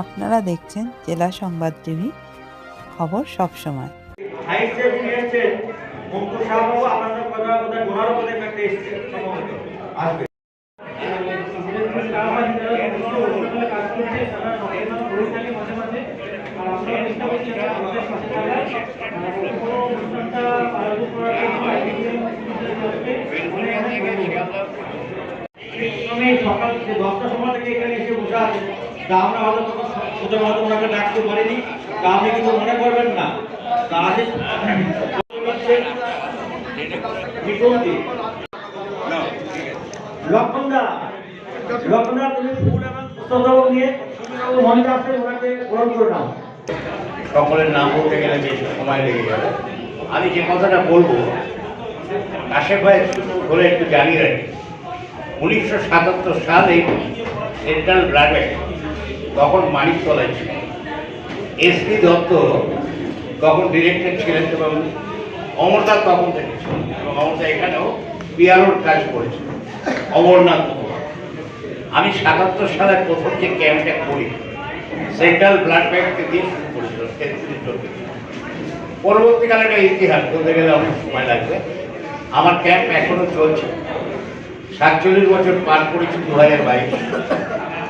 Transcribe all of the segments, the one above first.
আপনারা দেখছেন জেলা সংবাদ টিভি খবর আসবে। আমি সকাল দশটার সময় থেকে এখানে এসে বসে আছি। তা আমরা হয়তো তখন সুতরাং হয়তো ওনাকে ডাকতে পারিনি, তা আপনি কিছু মনে করবেন না। লক্ষণদা লক্ষণদা সকলের নাম বলতে গেলে বেশি সময় লেগে যাবে। আমি যে কথাটা বলব, কাশেম ভাই ধরে একটু জানিয়ে রাখি। উনিশশো সাতাত্তর সালে সেন্ট্রাল ব্লাডে তখন মানিক মানিকতলায় ছিল। এসপি দত্ত তখন ডিরেক্টর ছিলেন এবং অমরনাথ তখন থেকে ছিল এবং অমরনাথ এখানেও পিয়ারোর কাজ করেছিল অমরনাথ আমি সাতাত্তর সালে প্রথম যে ক্যাম্পটা করি সেন্ট্রাল ব্লাড ব্যাংককে দিয়ে শুরু করেছিল পরবর্তীকালে একটা ইতিহাস, বলতে গেলে অনেক সময় লাগবে। আমার ক্যাম্প এখনও চলছে। সাতচল্লিশ বছর পার করেছি দু হাজার বাইশ।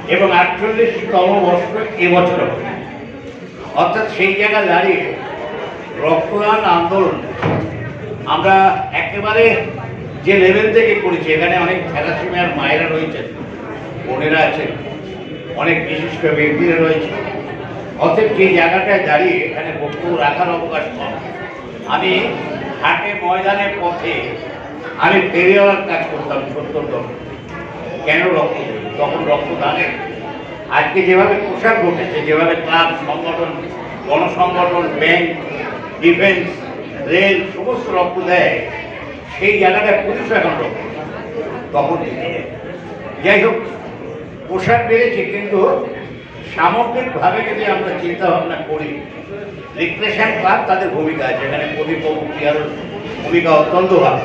এবং আটচল্লিশ আটচল্লিশতম বর্ষ এবছর অর্থাৎ সেই জায়গায় দাঁড়িয়ে রক্তদান আন্দোলন আমরা একেবারে যে লেভেল থেকে করেছি, এখানে অনেক থ্যালাসেমিয়ার মায়েরা রয়েছেন বোনেরা আছেন, অনেক বিশিষ্ট ব্যক্তিরা রয়েছে। অতএব যে জায়গাটায় দাঁড়িয়ে এখানে বক্তব্য রাখার অবকাশ কম। আমি হাটে ময়দানে পথে আমি ফেরিওয়ালার কাজ করতাম সত্তর দশক কেন রক্ত দেব? তখন রক্ত রক্তদানের আজকে যেভাবে প্রসার ঘটেছে, যেভাবে ক্লাব, সংগঠন, গণসংগঠন, ব্যাংক, ডিফেন্স, রেল, সমস্ত রক্ত দেয়, সেই জায়গাটায় পুলিশ এখন রক্ত তখন যাই হোক, প্রসার বেড়েছে, কিন্তু সামগ্রিকভাবে যদি আমরা চিন্তা ভাবনা করি, রিক্রেশন ক্লাব তাদের ভূমিকা আছে। এখানে প্রদীপ ক্রিয়ার ভূমিকা অত্যন্ত ভালো।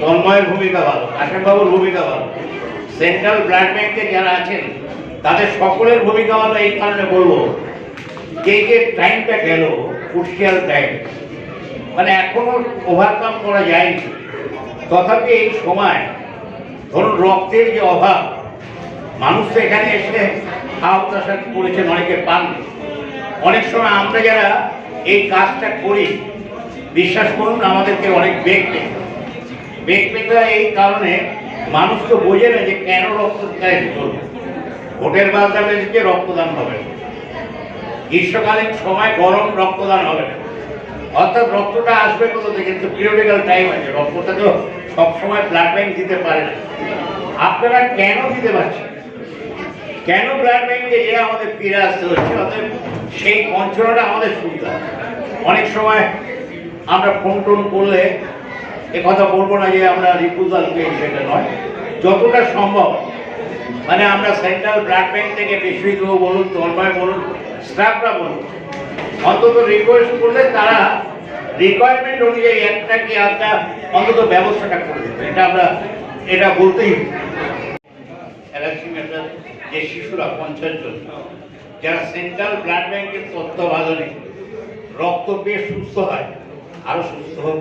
তন্ময়ের ভূমিকা ভালো। কাশেমবাবুর ভূমিকা ভালো। সেন্ট্রাল ব্লাড ব্যাংকে যারা আছেন, তাদের সকলের ভূমিকা ভালো এই কারণে বলব যে যে টাইমটা গেল ক্রুশিয়াল টাইম মানে এখনও ওভারকাম করা যায়নি। তথাপি এই সময়, ধরুন রক্তের যে অভাব, মানুষ তো এখানে এসে হাওতাশাত করেছেন, অনেকে পান অনেক সময় আমরা যারা এই কাজটা করি, বিশ্বাস করুন আমাদেরকে অনেক বেগ পেতে বেগ পেতে এই কারণে মানুষ তো বোঝে না যে কেন করবে ভোটের মাধ্যমে যে রক্তদান হবে। গ্রীষ্মকালীন সময় গরম রক্তদান হবে না। অর্থাৎ রক্তটা আসবে কোথা থেকে? কিন্তু পিরিয়ডিক্যাল টাইম আছে। রক্তটা তো সবসময় ব্লাড ব্যাংক দিতে পারে না। আপনারা কেন দিতে পারছেন? কেন ব্লাড ব্যাংকে যে আমাদের ফিরে আসতে হচ্ছে? অর্থাৎ সেই বঞ্চনাটা আমাদের সুবিধা অনেক সময় আমরা ফোন টোন করলে কথা বলব না যে আমরা রিপুজাল পেয়ে সেটা নয়। যতটা সম্ভব মানে আমরা সেন্ট্রাল ব্লাড ব্যাংক থেকে বিশ্বজিৎ বলুন, তন্ময় বলুন স্টাফরা বলুন, অন্তত রিকোয়েস্ট করলে তারা রিকোয়ারমেন্ট অনুযায়ী একটা কি একটা অন্তত ব্যবস্থাটা করে দিত এটা আমরা, এটা বলতেই যে শিশুরা পঞ্চাশ জন, যারা সেন্ট্রাল ব্লাড ব্যাংকের তত্ত্বাবধানে রক্ত পেয়ে সুস্থ হয় আরও সুস্থ হোক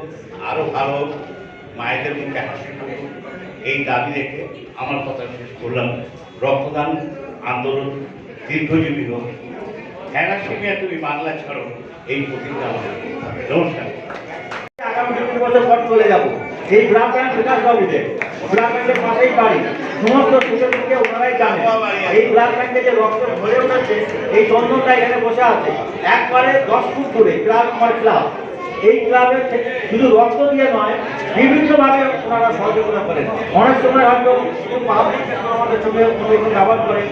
আরও ভালো মায়েদের মুখে হাসি এই দাবি রেখে আমার কথা শেষ করলাম। রক্তদান আন্দোলন দীর্ঘজীবী হোক। থ্যালাসেমিয়া তুমি বাংলা ছাড়ো, এই প্রতিজ্ঞা নমস্কার। আগামী চলে এই পাশেই বাড়ি, সমস্ত যে রক্ত ভরে এই এখানে বসে আছে। একবারে দশ ফুট দূরে ক্লাব আমার ক্লাব। এই ক্লাবের শুধু রক্ত দিয়ে নয়, বিভিন্নভাবে ওনারা সহযোগিতা করেন। অনেক সময় হয়তো শুধু পাবলিক আমাদের সঙ্গে কোনো ব্যবহার করে।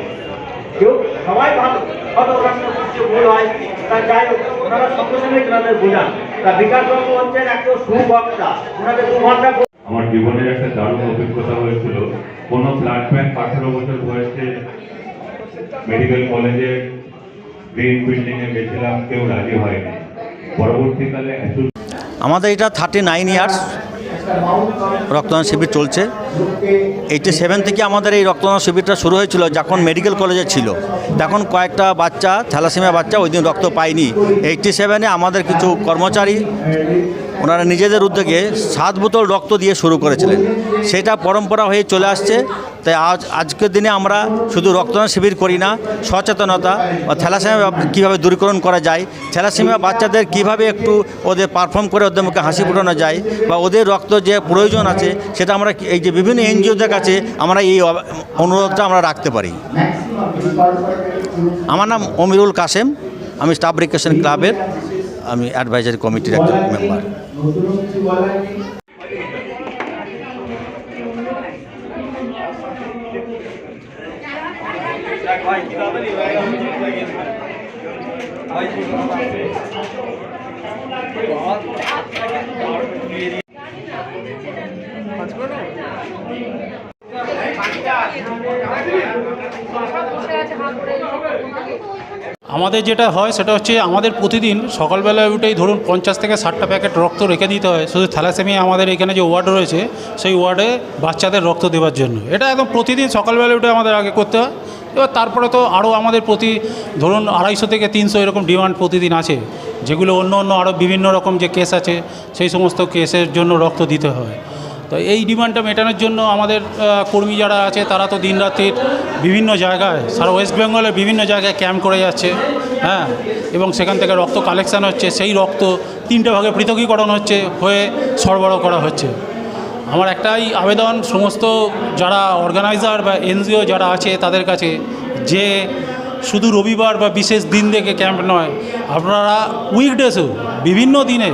কেউ সবাই ভালো, হয়তো কিছু ভুল হয়। তা যাই হোক, ওনারা সঙ্গে সঙ্গে গ্রামের বোঝান। তা বিকাশবাবু হচ্ছেন একটা সুবক্তা। ওনাকে দু ঘণ্টা আমার জীবনের একটা দারুণ অভিজ্ঞতা হয়েছিল। কোনো ব্লাড ব্যাংক আঠারো বছর বয়সে মেডিকেল কলেজে গ্রিন বিল্ডিং এ গেছিলাম, কেউ রাজি হয়নি। আমাদের এটা থার্টি নাইন ইয়ার্স রক্তদান শিবির চলছে। এইটি সেভেন থেকে আমাদের এই রক্তদান শিবিরটা শুরু হয়েছিল যখন মেডিকেল কলেজে ছিল। তখন কয়েকটা বাচ্চা, থ্যালাসেমিয়া বাচ্চা ওই দিন রক্ত পায়নি। এইটটি সেভেনে আমাদের কিছু কর্মচারী, ওনারা নিজেদের উদ্যোগে সাত বোতল রক্ত দিয়ে শুরু করেছিলেন। সেটা পরম্পরা হয়ে চলে আসছে। তাই আজ, আজকের দিনে আমরা শুধু রক্তদান শিবির করি না, সচেতনতা বা থ্যালাসেমিয়া কীভাবে দূরীকরণ করা যায়, থ্যালাসেমিয়া বাচ্চাদের কীভাবে একটু ওদের পারফর্ম করে ওদের মুখে হাসি ফোটানো যায় বা ওদের রক্ত যে প্রয়োজন আছে, সেটা আমরা এই যে বিভিন্ন এনজিওদের কাছে আমরা এই অনুরোধটা আমরা রাখতে পারি। আমার নাম অমিরুল কাসেম, আমি স্টাফ রিকেশন ক্লাবের, আমি অ্যাডভাইজারি কমিটির একজন মেম্বার। আমাদের যেটা হয়, সেটা হচ্ছে আমাদের প্রতিদিন সকালবেলায় উঠেই ধরুন পঞ্চাশ থেকে ষাটটা প্যাকেট রক্ত রেখে দিতে হয়। শুধু থ্যালাসেমিয়া আমাদের এখানে যে ওয়ার্ড রয়েছে, সেই ওয়ার্ডে বাচ্চাদের রক্ত দেওয়ার জন্য। এটা একদম প্রতিদিন সকালবেলা উঠে আমাদের আগে করতে হয়। এবার তারপরে তো আরও আমাদের প্রতি, ধরুন আড়াইশো থেকে তিনশো এরকম ডিমান্ড প্রতিদিন আছে, যেগুলো অন্য অন্য আরও বিভিন্ন রকম যে কেস আছে, সেই সমস্ত কেসের জন্য রক্ত দিতে হয়। তো এই ডিমান্ডটা মেটানোর জন্য আমাদের কর্মী যারা আছে, তারা তো দিন রাত্রির বিভিন্ন জায়গায়, সারা ওয়েস্ট বেঙ্গলের বিভিন্ন জায়গায় ক্যাম্প করে যাচ্ছে হ্যাঁ এবং সেখান থেকে রক্ত কালেকশান হচ্ছে, সেই রক্ত তিনটে ভাগে পৃথকীকরণ হচ্ছে, হয়ে সরবরাহ করা হচ্ছে। আমার একটাই আবেদন, সমস্ত যারা অর্গানাইজার বা এনজিও যারা আছে তাদের কাছে যে শুধু রবিবার বা বিশেষ দিন দেখে ক্যাম্প নয়, আপনারা উইকডেসেও বিভিন্ন দিনে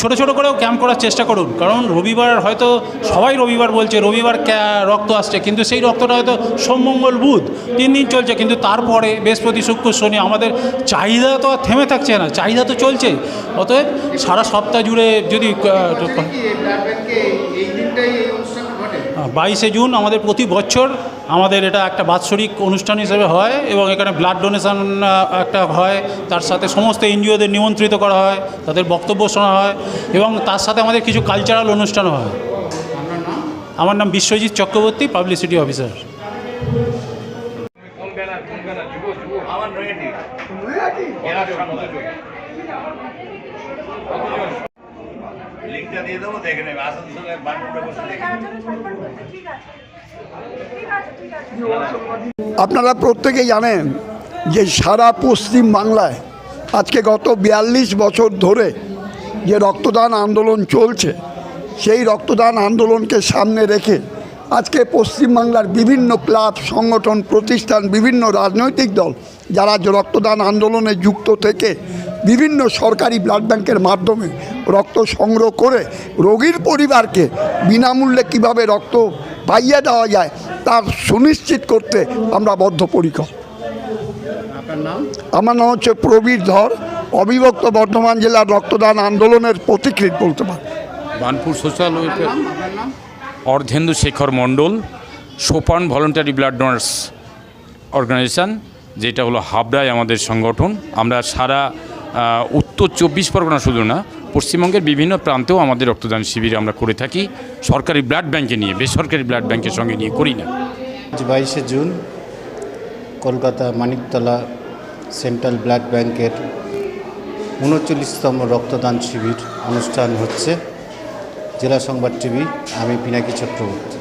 ছোট ছোট করেও ক্যাম্প করার চেষ্টা করুন। কারণ রবিবার হয়তো সবাই রবিবার বলছে, রবিবার রক্ত আসছে, কিন্তু সেই রক্তটা হয়তো সোম, মঙ্গল, বুধ তিন দিন চলছে, কিন্তু তারপরে বৃহস্পতি, শুক্র, শনি আমাদের চাহিদা তো আর থেমে থাকছে না, চাহিদা তো চলছে। অতএব সারা সপ্তাহ জুড়ে যদি বাইশে জুন আমাদের প্রতি বছর আমাদের এটা একটা বাৎসরিক অনুষ্ঠান হিসেবে হয় এবং এখানে ব্লাড ডোনেশন একটা হয়। তার সাথে সমস্ত এনজিওদের নিমন্ত্রিত করা হয় তাদের বক্তব্য শোনা হয় এবং তার সাথে আমাদের কিছু কালচারাল অনুষ্ঠান হয়। আমার নাম বিশ্বজিৎ চক্রবর্তী পাবলিসিটি অফিসার আমার। লিঙ্কটা দিয়ে দেবো, দেখে নেবে আসানসোলে বানপুরে বসে দেখে। আপনারা প্রত্যেকেই জানেন যে সারা পশ্চিম বাংলায় আজকে গত বিয়াল্লিশ বছর ধরে যে রক্তদান আন্দোলন চলছে, সেই রক্তদান আন্দোলনকে সামনে রেখে আজকে পশ্চিমবাংলার বিভিন্ন ক্লাব সংগঠন প্রতিষ্ঠান বিভিন্ন রাজনৈতিক দল যারা রক্তদান আন্দোলনে যুক্ত থেকে বিভিন্ন সরকারি ব্লাড ব্যাংকের মাধ্যমে রক্ত সংগ্রহ করে রোগীর পরিবারকে বিনামূল্যে কীভাবে রক্ত পাইয়ে দেওয়া যায় তার সুনিশ্চিত করতে আমরা বদ্ধপরিকর। আমার নাম হচ্ছে প্রবীর ধর অবিভক্ত বর্ধমান জেলার রক্তদান আন্দোলনের প্রতিকৃত বলতে পারি Banpur social welfare Ardhendu Sekhar Mondal, Sopan voluntary blood donors organisation, যেটা হলো হাবড়ায় আমাদের সংগঠন। আমরা সারা উত্তর চব্বিশ পরগনা শুধু না, পশ্চিমবঙ্গের বিভিন্ন প্রান্তেও আমাদের রক্তদান শিবির আমরা করে থাকি। সরকারি ব্লাড ব্যাংকে নিয়ে, বেসরকারি ব্লাড ব্যাংকের সঙ্গে নিয়ে করি না। বাইশে June, Kolkata Maniktala central blood ব্যাংকের উনচল্লিশতম রক্তদান শিবির অনুষ্ঠান হচ্ছে। জেলা সংবাদ টিভি, আমি পিনাকি চক্রবর্তী।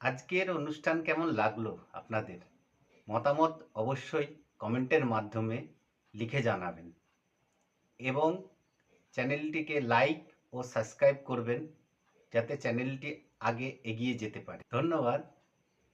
আজকের অনুষ্ঠান কেমন লাগল আপনাদের? মতামত অবশ্যই কমেন্টের মাধ্যমে লিখে জানাবেন। এবং চ্যানেলটিকে লাইক ও সাবস্ক্রাইব করবেন, যাতে চ্যানেলটি আগে এগিয়ে যেতে পারে। ধন্যবাদ।